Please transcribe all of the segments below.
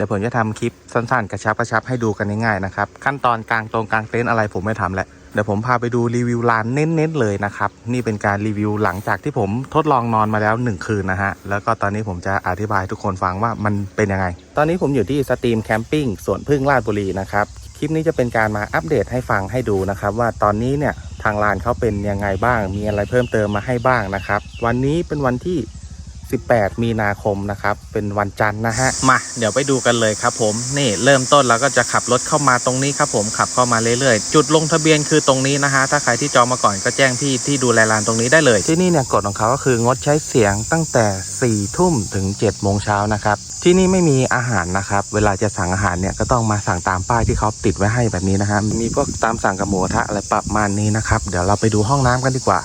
ดี๋ยวผมจะทำคลิปสั้นๆ กระชับกระชับให้ดูกันง่ายๆนะครับ ขั้นตอนกลางตรงกลางเต็นท์อะไรผมไม่ทำแล้วเดี๋ยวผมพาไปดูรีวิวลานเน้นๆเลยนะครับ นี่เป็นการรีวิวหลังจากที่ผมทดลองนอนมาแล้ว 1 คืนนะฮะ แล้วก็ตอนนี้ผมจะอธิบายทุกคนฟังว่ามันเป็นยังไง ตอนนี้ผมอยู่ที่สตรีมแคมปิ้งสวนพึ่งลาดบุรีนะครับ คลิปนี้จะเป็นการมาอัปเดตให้ฟังให้ดูนะครับ ว่าตอนนี้เนี่ยทางลานเขาเป็นยังไงบ้าง มีอะไรเพิ่มเติมมาให้บ้างนะครับ วันนี้เป็นวันที่ 18 มีนาคมนะครับ เป็นวันจันทร์นะฮะ มา เดี๋ยวไปดูกันเลยครับผม นี่เริ่มต้นเราก็จะขับรถเข้ามาตรงนี้ครับผม ขับเข้ามาเรื่อยๆ จุดลงทะเบียนคือตรงนี้นะฮะ ถ้าใครที่จองมาก่อนก็แจ้งพี่ที่ดูแลลานตรงนี้ได้เลย ที่นี่เนี่ยกฎของเขาก็คืองดใช้เสียงตั้งแต่ 4 ทุ่มถึง 7 โมงเช้านะครับ ที่นี่ไม่มีอาหารนะครับ เวลาจะสั่งอาหารเนี่ยก็ต้องมาสั่งตามป้ายที่เขาติดไว้ให้แบบนี้นะฮะ มีพวกตามสั่งกับหมูกระทะอะไรประมาณนี้นะครับ เดี๋ยวเราไปดูห้องน้ำกันดีกว่า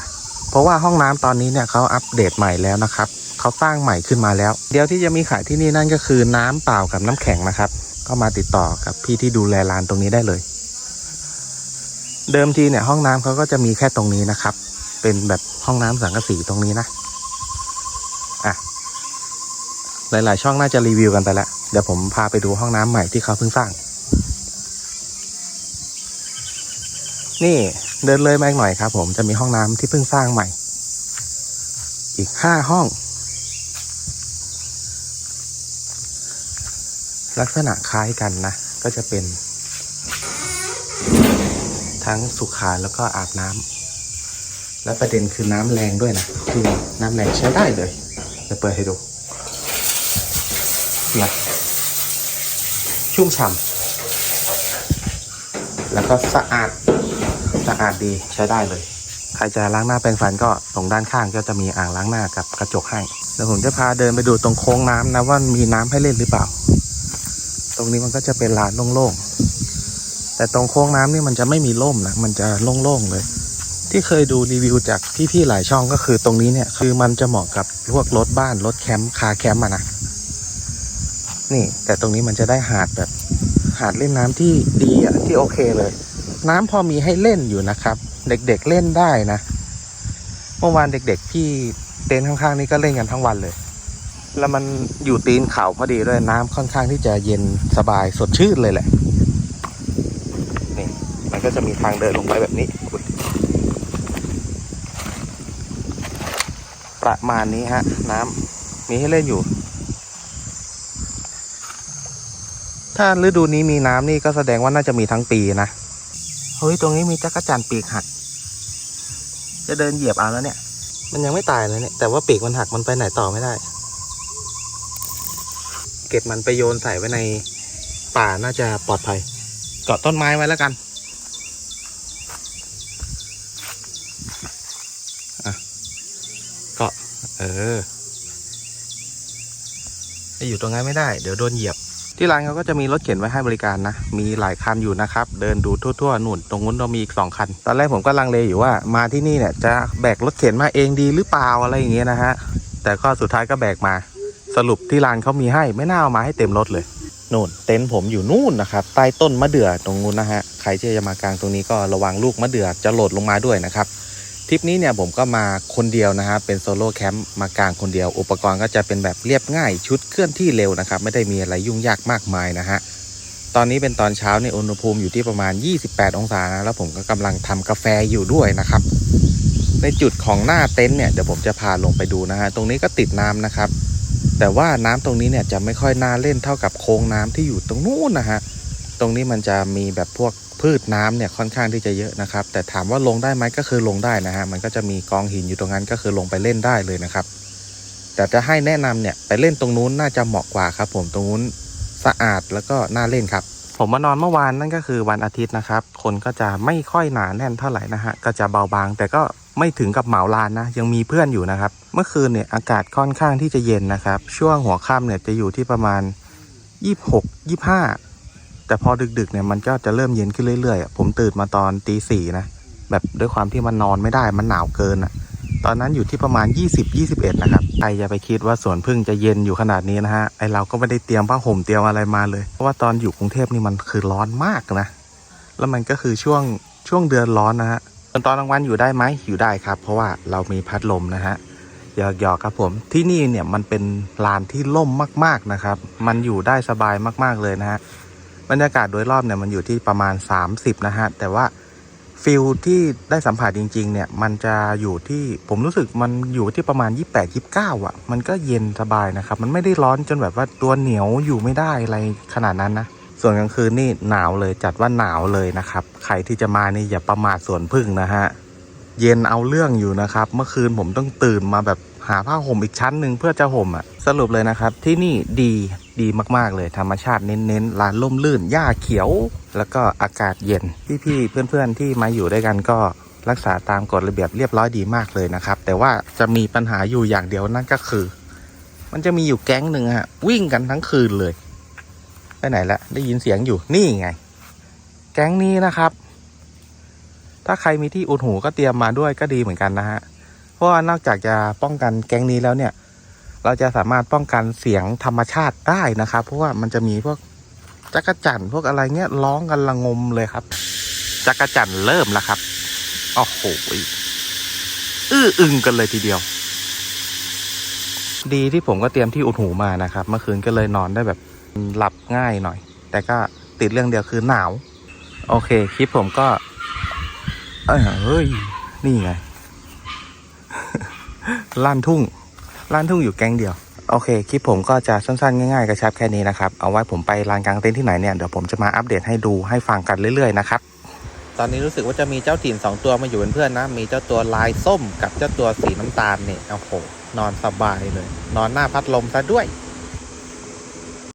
เพราะว่าห้องน้ำตอนนี้เนี่ยเขาอัปเดตใหม่แล้วนะครับ เขาสร้างใหม่ขึ้นมาแล้ว เดียวที่จะมีขายที่นี่นั่นก็คือน้ำเปล่ากับน้ำแข็งนะครับ ก็มาติดต่อกับพี่ที่ดูแลร้านตรงนี้ได้เลย เดิมทีเนี่ยห้องน้ำเขาก็จะมีแค่ตรงนี้นะครับ เป็นแบบห้องน้ำสังกะสีตรงนี้นะอะหลาย ๆ ช่องน่าจะรีวิวกันไปแล้วเดี๋ยวผมพาไปดูห้องน้ำใหม่ที่เขาเพิ่งสร้าง นี่เดินเลยมาอีกหน่อยครับ ผมจะมีห้องน้ำที่เพิ่งสร้างใหม่ อีกห้าห้อง ลักษณะคล้ายกันนะ ก็จะเป็น ทั้งสุขาแล้วก็อาบน้ำและประเด็นคือน้ำแรงด้วยนะ คือน้ำแรงใช้ได้เลยจะเปิดให้ดูนะชุ่มฉ่ำแล้วก็สะอาดสะอาดดีใช้ได้เลย ใครจะล้างหน้าแปรงฟันก็ตรงด้านข้างก็จะมีอ่างล้างหน้ากับกระจกให้เดี๋ยวผมจะพาเดินไปดูตรงโค้งน้ำนะว่ามีน้ำให้เล่นหรือเปล่า ตรงนี้มันก็จะเป็นลานโล่งๆ แต่ตรงโค้งน้ำนี่มันจะไม่มีร่มนะ มันจะโล่งๆเลย ที่เคยดูรีวิวจากพี่ๆหลายช่องก็คือตรงนี้เนี่ยคือมันจะเหมาะกับพวกรถบ้านรถแคมป์คาแคมป์อะนะ นี่ แต่ตรงนี้มันจะได้หาดแบบหาดเล่นน้ำที่ดีอะที่โอเคเลย น้ำพอมีให้เล่นอยู่นะครับ เด็กๆเล่นได้นะ เมื่อวานเด็กๆ พี่เต็นท์ข้างๆ นี่ก็เล่นกันทั้งวันเลย แล้วมันอยู่ตีนเขาพอดีด้วยน้ำค่อนข้างที่จะเย็นสบายสดชื่นเลยแหละ นี่ มันก็จะมีทางเดินลงไปแบบนี้ ประมาณนี้ฮะ น้ำมีให้เล่นอยู่ ถ้าฤดูนี้มีน้ำนี่ก็แสดงว่าน่าจะมีทั้งปีนะ เฮ้ย ตรงนี้มีจักรจันปีกหัก จะเดินเหยียบเอาแล้วเนี่ย มันยังไม่ตายเลยเนี่ย แต่ว่าปีกมันหักมันไปไหนต่อไม่ได้ ก็บมันไปโยนใส่ไว้ในป่าน่าจะปลอดภัย เกาะต้นไม้ไว้แล้วกันเกาะเออจะอยู่ตรงนั้นไม่ได้ เดี๋ยวโดนเหยียบ ที่ร้านเขาก็จะมีรถเข็นไว้ให้บริการนะ มีหลายคันอยู่นะครับ เดินดูทั่วๆหนู่นตรงนู้นเรามีอีกสองคัน ตอนแรกผมก็ลังเลอยู่ว่ามาที่นี่เนี่ยจะแบกรถเข็นมาเองดีหรือเปล่าอะไรอย่างเงี้ยนะฮะ แต่ก็สุดท้ายก็แบกมา สรุปที่ร้านเขามีให้ไม่น่าเอามาให้เต็มรถเลยนู่นเต็นท์ผมอยู่นู่นนะครับใต้ต้นมะเดื่อตรงนู้นนะฮะใครที่จะมากลางตรงนี้ก็ระวังลูกมะเดื่อจะหล่นลงมาด้วยนะครับทริปนี้เนี่ยผมก็มาคนเดียวนะฮะเป็นโซโล่แคมป์มากางคนเดียว อุปกรณ์ก็จะเป็นแบบเรียบง่ายชุดเคลื่อนที่เร็วนะครับ ไม่ได้มีอะไรยุ่งยากมากมายนะฮะตอนนี้เป็นตอนเช้าในยอุณหภูมิอยู่ที่ประมาณ 28 องศานะแล้วผมก็กำลังทำกาแฟอยู่ด้วยนะครับ ในจุดของหน้าเต็นท์เนี่ยเดี๋ยวผมจะพาลงไปดูนะฮะตรงนี้ก็ติดน้ำนะครับ แต่ว่าน้ำตรงนี้เนี่ยจะไม่ค่อยน่าเล่นเท่ากับโค้งน้ำที่อยู่ตรงนู้นนะฮะ ตรงนี้มันจะมีแบบพวกพืชน้ำเนี่ยค่อนข้างที่จะเยอะนะครับ แต่ถามว่าลงได้ไหมก็คือลงได้นะฮะ มันก็จะมีกองหินอยู่ตรงนั้นก็คือลงไปเล่นได้เลยนะครับ แต่จะให้แนะนำเนี่ยไปเล่นตรงนู้นน่าจะเหมาะกว่าครับ ผมตรงนู้นสะอาดแล้วก็น่าเล่นครับ ผมมานอนเมื่อวานนั่นก็คือวันอาทิตย์นะครับ คนก็จะไม่ค่อยหนาแน่นเท่าไหร่นะฮะ ก็จะเบาบาง แต่ก็ไม่ถึงกับเหมาลานนะ ยังมีเพื่อนอยู่นะครับ เมื่อคืนเนี่ยอากาศค่อนข้างที่จะเย็นนะครับ ช่วงหัวค่ำเนี่ยจะอยู่ที่ประมาณ 26 25 แต่พอดึกๆเนี่ยมันก็จะเริ่มเย็นขึ้นเรื่อยๆ ผมตื่นมาตอนตีสี่นะ แบบด้วยความที่มันนอนไม่ได้มันหนาวเกินอะ ตอนนั้นอยู่ที่ประมาณ 20-21 นะครับใครอย่าไปคิดว่าสวนพึ่งจะเย็นอยู่ขนาดนี้นะฮะไอเราก็ไม่ได้เตรียมผ้าห่มเตรียมอะไรมาเลย เพราะว่าตอนอยู่กรุงเทพนี่มันคือร้อนมากนะ แล้วมันก็คือช่วงช่วงเดือนร้อนนะฮะส่วนตอนกลางวันอยู่ได้ไหมอยู่ได้ครับ เพราะว่าเรามีพัดลมนะฮะหยอกหยอกครับผมที่นี่เนี่ยมันเป็นลานที่ล่มมากๆนะครับ มันอยู่ได้สบายมากๆเลยนะฮะบรรยากาศโดยรอบเนี่ยมันอยู่ที่ประมาณ 30นะฮะแต่ว่า ฟิลที่ได้สัมผัสจริง ๆ เนี่ย มันจะอยู่ที่ผมรู้สึกมันอยู่ที่ประมาณ 28 29 อะ มันก็เย็นสบายนะครับ มันไม่ได้ร้อนจนแบบว่าตัวเหนียวอยู่ไม่ได้อะไรขนาดนั้นนะ ส่วนกลางคืนนี่หนาวเลยจัดว่าหนาวเลยนะครับ ใครที่จะมานี่อย่าประมาทสวนพึ่งนะฮะ เย็นเอาเรื่องอยู่นะครับ เมื่อคืนผมต้องตื่นมาแบบหาผ้าห่มอีกชั้นหนึ่งเพื่อจะห่มอะ สรุปเลยนะครับที่นี่ดี ดีมาก ๆ เลย ธรรมชาติเน้นๆลานล่มลื่น หญ้าเขียว แล้วก็อากาศเย็น พี่ๆ เพื่อนๆ ที่มาอยู่ด้วยกันก็รักษาตามกฎระเบียบเรียบร้อยดีมากเลยนะครับ แต่ว่าจะมีปัญหาอยู่อย่างเดียวนั่นก็คือ มันจะมีอยู่แก๊งหนึ่งฮะวิ่งกันทั้งคืนเลย ไปไหนละได้ยินเสียงอยู่นี่ไง แก๊งนี้นะครับ ถ้าใครมีที่อุดหูก็เตรียมมาด้วยก็ดีเหมือนกันนะฮะเพราะว่านอกจากจะป้องกันแก๊งนี้แล้วเนี่ย เราจะสามารถป้องกันเสียงธรรมชาติได้นะครับ เพราะว่ามันจะมีพวกจักรจั่นพวกอะไรเงี้ยร้องกันระงมเลยครับ จักรจั่นเริ่มแล้วครับโอ้โหอื้ออึงกันเลยทีเดียว ดีที่ผมก็เตรียมที่อุดหูมานะครับเมื่อคืนก็เลยนอนได้แบบหลับง่ายหน่อย แต่ก็ติดเรื่องเดียวคือหนาว โอเคคลิปผมก็ เอ้ยเฮ้ยนี่ไงลั่นทุ่ง ร้านทุ่งอยู่แก๊งเดียว โอเค คลิปผมก็จะสั้นๆ ง่ายๆ กระชับแค่นี้นะครับ เอาไว้ผมไปลานกลางเต็นท์ที่ไหนเนี่ย เดี๋ยวผมจะมาอัปเดตให้ดูให้ฟังกันเรื่อยๆ นะครับ ตอนนี้รู้สึกว่าจะมีเจ้าถิ่นสองตัวมาอยู่เป็นเพื่อนนะ มีเจ้าตัวลายส้มกับเจ้าตัวสีน้ำตาลเนี่ยโอ้โหนอนสบายเลย นอนหน้าพัดลมซะด้วย